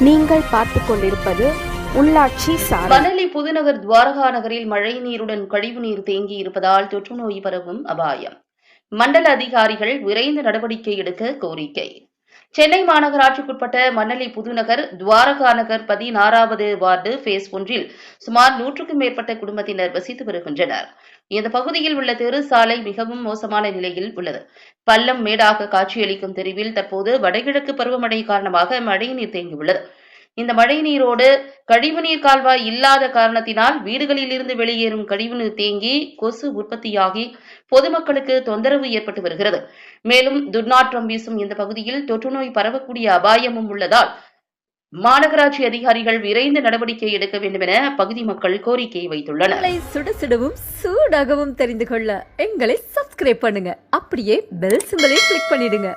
நீங்கள் பார்த்து கொண்டிருப்பது உள்ளாட்சி சாரல் மணலி புதுநகர் துவாரகா நகரில் மழை நீருடன் கழிவுநீர் தேங்கி இருப்பதால் தொற்றுநோய் பரவும் அபாயம். மண்டல அதிகாரிகள் விரைந்து நடவடிக்கை எடுக்க கோரிக்கை. சென்னை மாநகராட்சிக்குட்பட்ட மணலி புதுநகர் துவாரகா நகர் பதினாறாவது வார்டு பேஸ் ஒன்றில் சுமார் நூற்றுக்கும் மேற்பட்ட குடும்பத்தினர் வசித்து வருகின்றனர். இந்த பகுதியில் உள்ள தெரு சாலை மிகவும் மோசமான நிலையில் உள்ளது. பள்ளம் மேடாக காட்சியளிக்கும் தெருவில் தற்போது வடகிழக்கு பருவமழை காரணமாக மழைநீர் தேங்கியுள்ளது. இந்த மழை நீரோடு கழிவுநீர் கால்வாய் இல்லாத காரணத்தினால் வீடுகளில் இருந்து வெளியேறும் கழிவுநீர் தேங்கி கொசு உற்பத்தியாகி பொதுமக்களுக்கு தொந்தரவு ஏற்பட்டு வருகிறது. மேலும் துர்நாற்றம் வீசும் இந்த பகுதியில் தொற்றுநோய் பரவக்கூடிய அபாயமும் உள்ளதால் மாநகராட்சி அதிகாரிகள் விரைந்து நடவடிக்கை எடுக்க வேண்டும் என பகுதி மக்கள் கோரிக்கை வைத்துள்ளனர். எங்களை சுட சுடவும் சூடாகவும் தெரிந்து கொள்ள எங்களை சப்ஸ்கிரைப் பண்ணுங்க. அப்படியே பெல் சிம்பலையும் கிளிக் பண்ணிடுங்க.